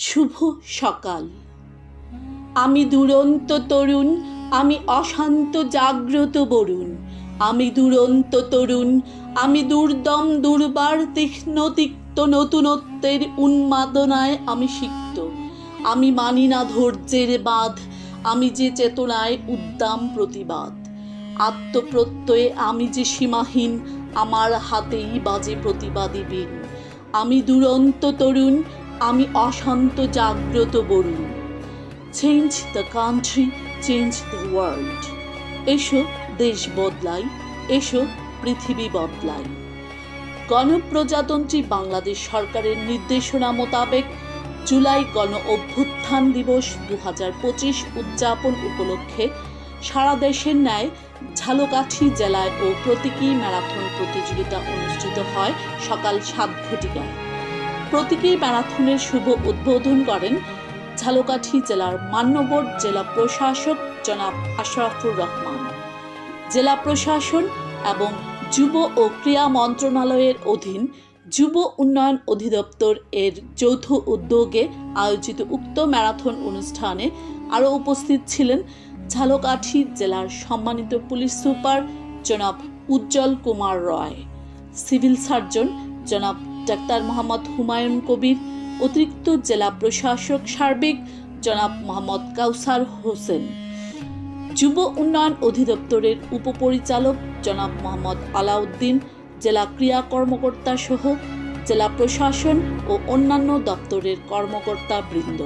শুভ সকাল। আমি দুরন্ত তরুণ, আমি অশান্ত জাগ্রত বরুণ। আমি দুরন্ত তরুণ, আমি দুর্দম, দুর্বার, তীক্ষ্ণ, তিক্ত নতুনত্বের উন্মাদনায় আমি সিক্ত। আমি মানি না ধৈর্যের বাঁধ, আমি যে চেতনায় উদ্দাম প্রতিবাদ। আত্মপ্রত্যয়ে আমি যে সীমাহীন, আমার হাতেই বাজে প্রতিবাদী বীর আমি দুরন্ত তরুণ আমি অশান্ত জাগ্রত Varun. Change the country change the world এসো, দেশ বদলাই, এসো, পৃথিবী বদলাই। গণপ্রজাতন্ত্রী বাংলাদেশ সরকারের নির্দেশনা মোতাবেক জুলাই গণ অভ্যুত্থান দিবস দু হাজার পঁচিশ উদযাপন উপলক্ষে সারা দেশের ন্যায় ঝালকাঠি জেলায় ও প্রতীকী ম্যারাথন প্রতিযোগিতা অনুষ্ঠিত হয় সকাল সাত ঘটিকায় প্রতীকী ম্যারাথনের শুভ উদ্বোধন করেন ঝালকাঠি জেলার মান্যবর জেলা প্রশাসক জনাব আশরাফুর রহমান। জেলা প্রশাসন এবং যুব ও ক্রীড়া মন্ত্রণালয়ের অধীন যুব উন্নয়ন অধিদপ্তর এর যৌথ উদ্যোগে আয়োজিত উক্ত ম্যারাথন অনুষ্ঠানে আরও উপস্থিত ছিলেন ঝালকাঠি জেলার সম্মানিত পুলিশ সুপার জনাব উজ্জ্বল কুমার রয়, সিভিল সার্জন জনাব ডাক্তার মোহাম্মদ হুমায়ুন কবির, অতিরিক্ত জেলা প্রশাসক সার্বিক জনাব মোহাম্মদ কাউসার হোসেন। যুব উন্নয়ন অধিদপ্তরের উপপরিচালক জনাব মোহাম্মদ আলাউদ্দিন, জেলা ক্রিয়া কর্মকর্তা সহ জেলা প্রশাসন ও অন্যান্য দপ্তরের কর্মকর্তা বৃন্দ।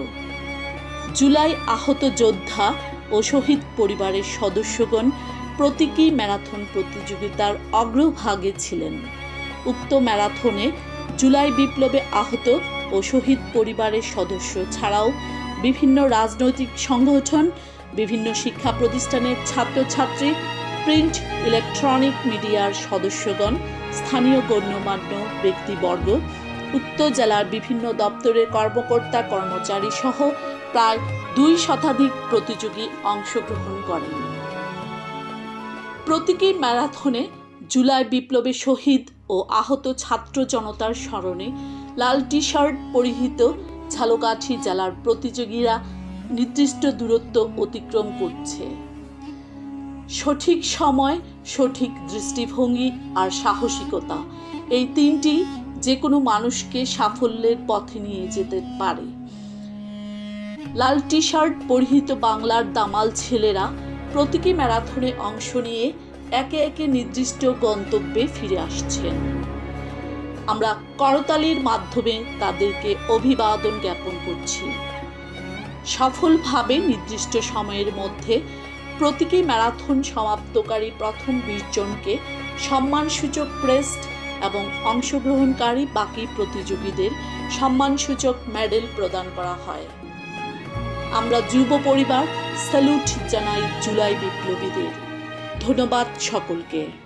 জুলাই আহত যোদ্ধা ও শহীদ পরিবারের সদস্যগণ প্রতীকী ম্যারাথন প্রতিযোগিতার অগ্রভাগে ছিলেন। উক্ত ম্যারাথনে জুলাই বিপ্লবে আহত ও শহীদ পরিবারের সদস্য ছাড়াও বিভিন্ন রাজনৈতিক সংগঠন, বিভিন্ন শিক্ষা প্রতিষ্ঠানের ছাত্রছাত্রী, প্রিন্ট ইলেকট্রনিক মিডিয়ার সদস্যগণ, স্থানীয় গণ্যমান্য ব্যক্তিবর্গ, উত্তর জেলার বিভিন্ন দপ্তরের কর্মকর্তা কর্মচারী সহ প্রায় দুই শতাধিক প্রতিযোগী অংশগ্রহণ করেন। প্রতীকী ম্যারাথনে জুলাই বিপ্লবে শহীদ ও আহত ছাত্র জনতার স্মরণে লাল টি শার্ট পরিহিত ঝালকাঠি জেলার প্রতিযোগীরা নির্দিষ্ট দূরত্ব অতিক্রম করছে। সঠিক সময়, সঠিক দৃষ্টিভঙ্গি আর সাহসিকতা, এই তিনটি যে কোনো মানুষকে সাফল্যের পথে নিয়ে যেতে পারে। লাল টি শার্ট পরিহিত বাংলার দামাল ছেলেরা প্রতীকী ম্যারাথনে অংশ নিয়ে একে একে নির্দিষ্ট গন্তব্যে ফিরে আসছেন। আমরা করতালির মাধ্যমে তাদেরকে অভিবাদন জ্ঞাপন করছি। সফলভাবে নির্দিষ্ট সময়ের মধ্যে প্রতীকী ম্যারাথন সমাপ্তকারী প্রথম বিশ জনকে সম্মানসূচক ক্রেস্ট এবং অংশগ্রহণকারী বাকি প্রতিযোগীদের সম্মানসূচক মেডেল প্রদান করা হয়। আমরা যুব পরিবার স্যালুট জানাই জুলাই বিপ্লবীদের। ধন্যবাদ সকলকে।